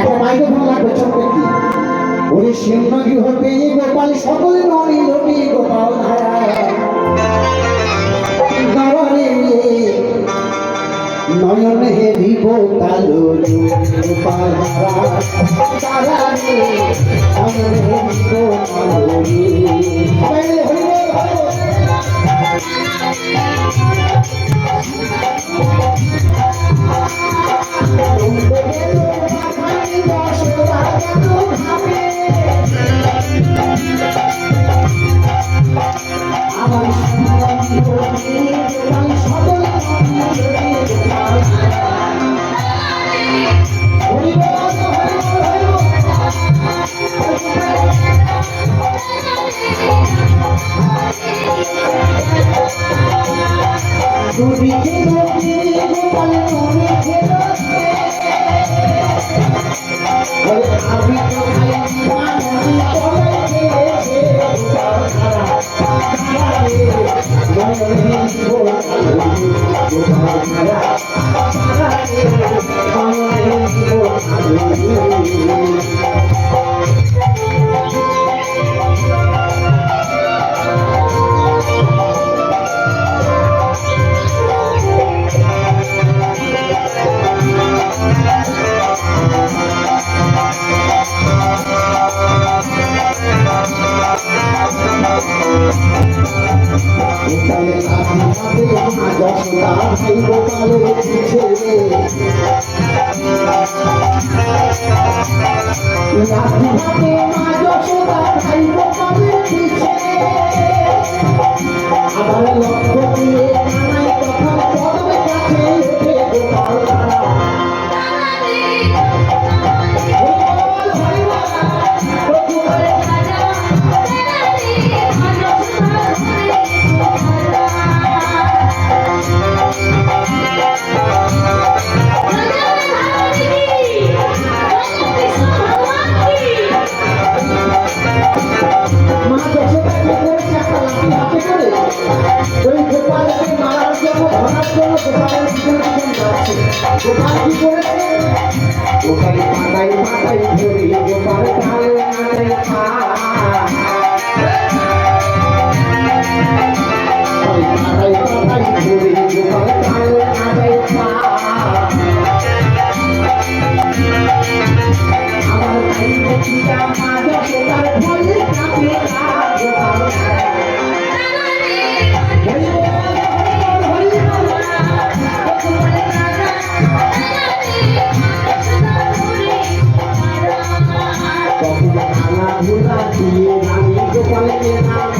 একটা মাইক্রোফোন লাগবে ছোট্ট একটি ওরে সিংহ গৃহ পেয়ে গোপাল, সকলে ননি ননি গোপাল নয়ন হে দিব কালো গোপাল ধারা গাওয়ারে নয়ন হে দিব কালো সবাই হরি বলতে হরি বল। গোপাল কি করেছে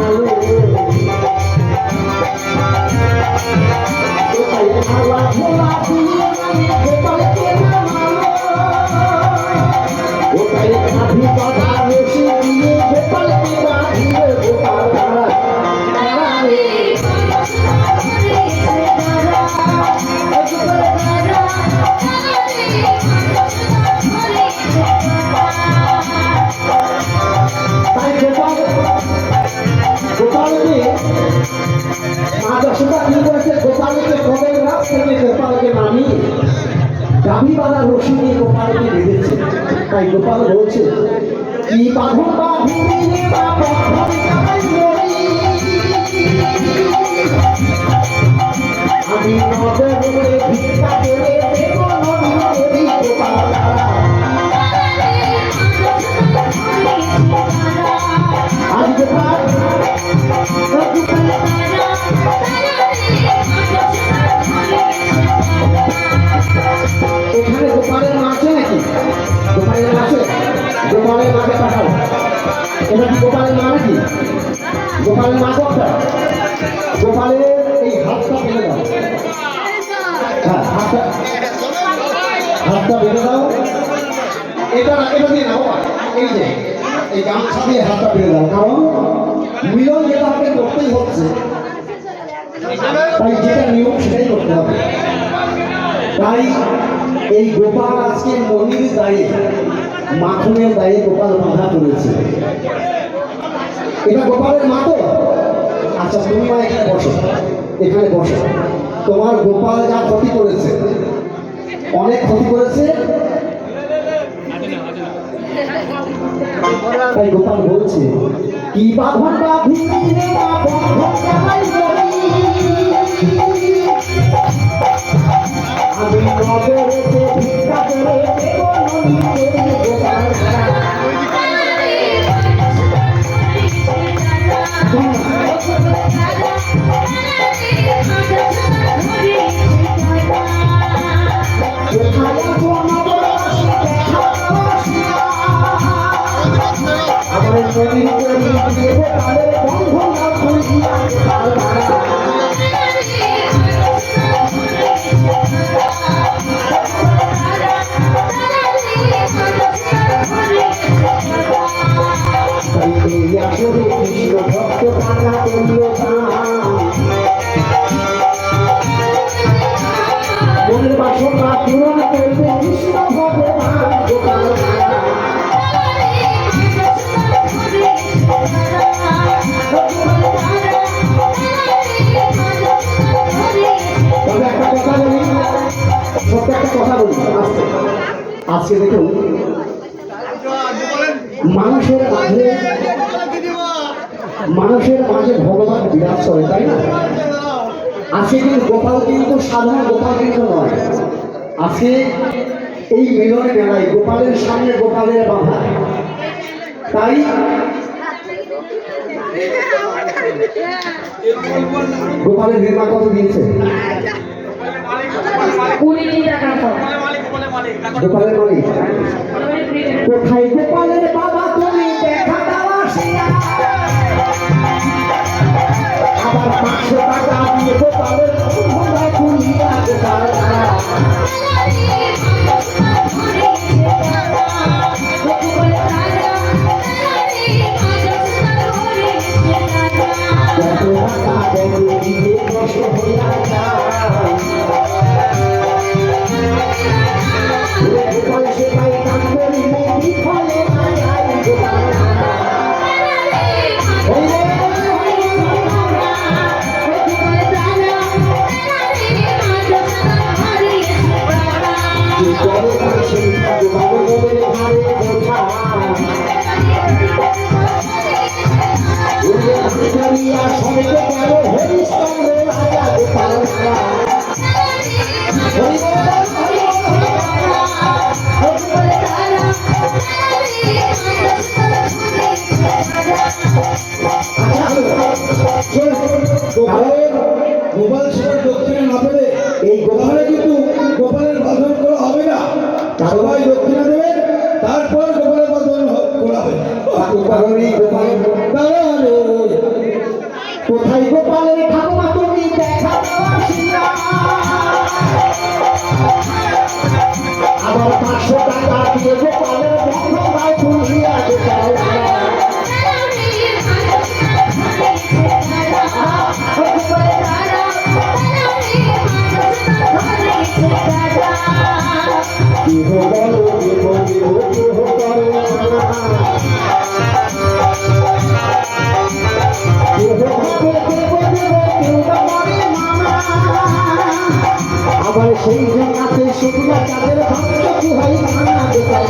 ধুলা কি বাহিনী বাবা, এই যে এই গামছা দিয়ে কারণ হচ্ছে তাই সেটাই করতে হবে তাই এই গোপাল আজকে দায়ে মাখনের দায়ে গোপাল বাধা করেছে এটা গোপালের মা আচ্ছা তুমি মা এখানে বসো। এখানে বসো। তোমার গোপাল যা ক্ষতি করেছে, অনেক ক্ষতি করেছে। তাই গোপাল বলছে কি বাঁধন বাঁধিলে বা বন্ধন আমি গোপালের বন্ধন না আজকে দেখুন। মানুষের মাঝে মানুষের মাঝে ভগবান বিরাজ করে, তাই না? আজকে কিন্তু গোপাল কিন্তু সাধারণ গোপাল কিন্তু নয়। আজকে এই মিলনের মেলায় গোপালের সামনে গোপালের বাধা। তাই গোপালের নির্মা কত দিয়েছে? কুড়িটি টাকা গোপালের মালিক কোথায়? গোপালের বাবা তুমি দেখা দাও আসিয়া। আবার পাঁচশো টাকা দিয়ে গোপালের ভোলা খুলিয়া গোপাল কত সেই জায়গাতে শুকনো চাঁদের কি হয় মানা গোপাল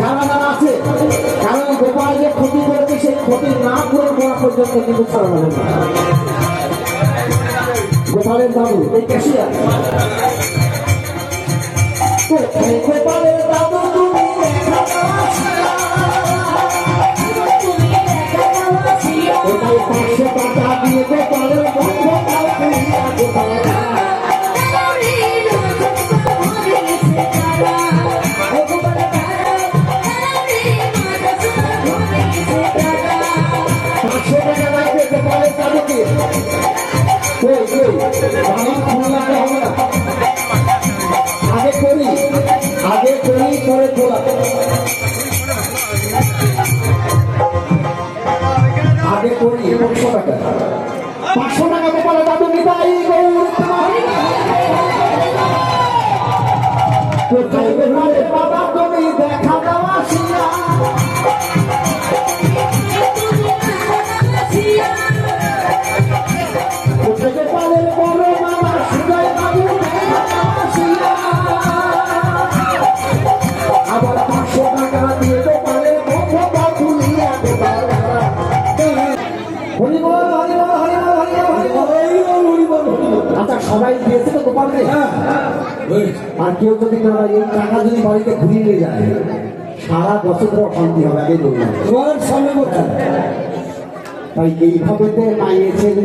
যারা যারা আছে, কারণ গোপাল যে ক্ষতি করেছে, সেই ক্ষতি না পূরণ করা পর্যন্ত কিন্তু ছাড়ানো হবে গোপালের দাদু এই ক্যাশিয়ার। গোপালের দাদু তুমি পাঁচশো টাকা গোপাল পাঁচশো আর কেউ যদি না এই টাকা যদি বাড়িতে ঘুরিয়ে নিয়ে যায় সারা বছর অশান্তি হবে আগে বললাম তোমার সামনে বলছি তাই এইভাবে মায়ের ছেলে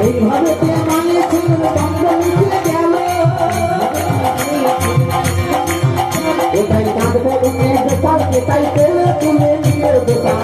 এইভাবে মায়ের গেল। কাঁদবো পেলে তুলে নিয়ে গোপাল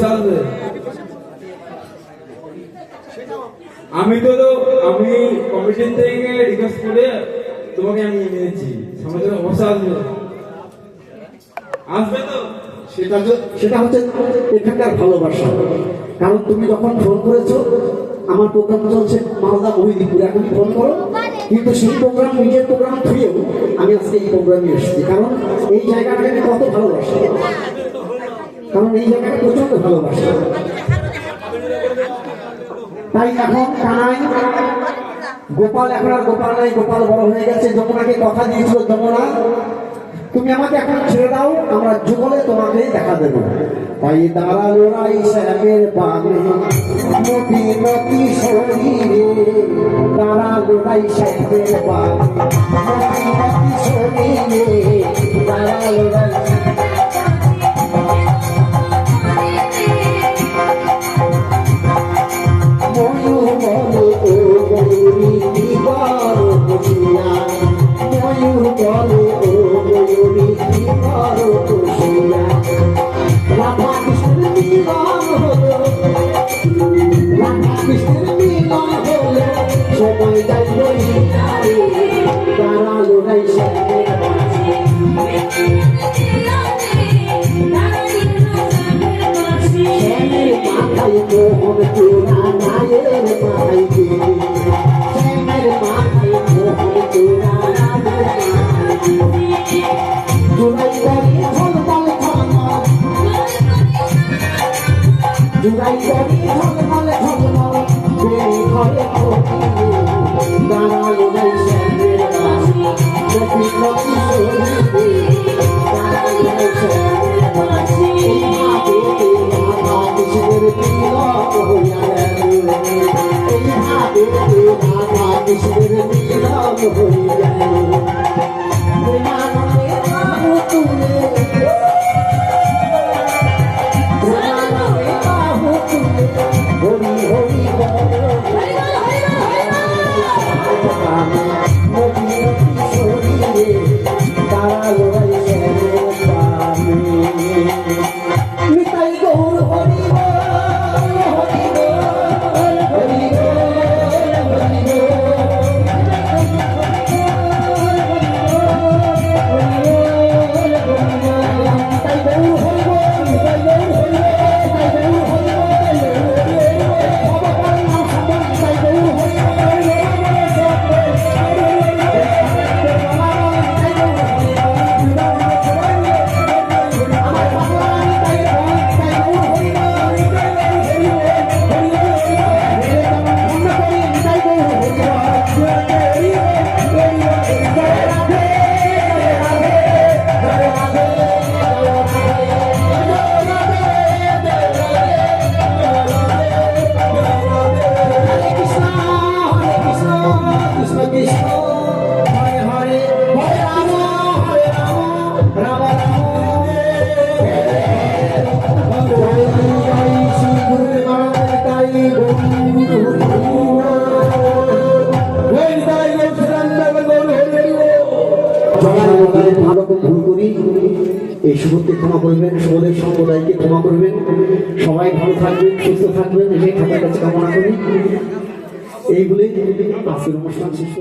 সামলাবে আমি তো আমি কমিশন থেকে রিকোয়েস্ট করে তোমাকে আমি সামনে তো আসবে আসবে তো? সেটা সেটা হচ্ছে এখানকার ভালোবাসা। কারণ তুমি যখন ফোন করেছ, আমার প্রোগ্রাম চলছে মালদা মহিদীপুর। এখন ফোন করো, কিন্তু সেই প্রোগ্রাম নিজের প্রোগ্রাম থুয়েও আমি আজকে এই প্রোগ্রামে এসেছি। কারণ এই জায়গাটাকে আমি কত ভালোবাসি। কারণ এই জায়গাটা প্রচণ্ড ভালোবাসি। তাই এখন কানাই, গোপাল এখন আর গোপাল নাই, গোপাল বড় হয়ে গেছে, যমুনাকে কথা দিয়েছিল যমুনা, তুমি আমাকে এখন ছেড়ে দাও, আমরা যুগলে তোমাকে দেখা দেব। তাই দাঁড়াল রাই সাহেবের বামে। মতি মতি শরীরে দাঁড়াল রাই সাহেবের বামে। শরীরে সময় যাই বই সুস্থ থাকবেন এটাই ঠাকুরের কাছে কামনা করি। এইগুলি আজকের অনুষ্ঠান শেষ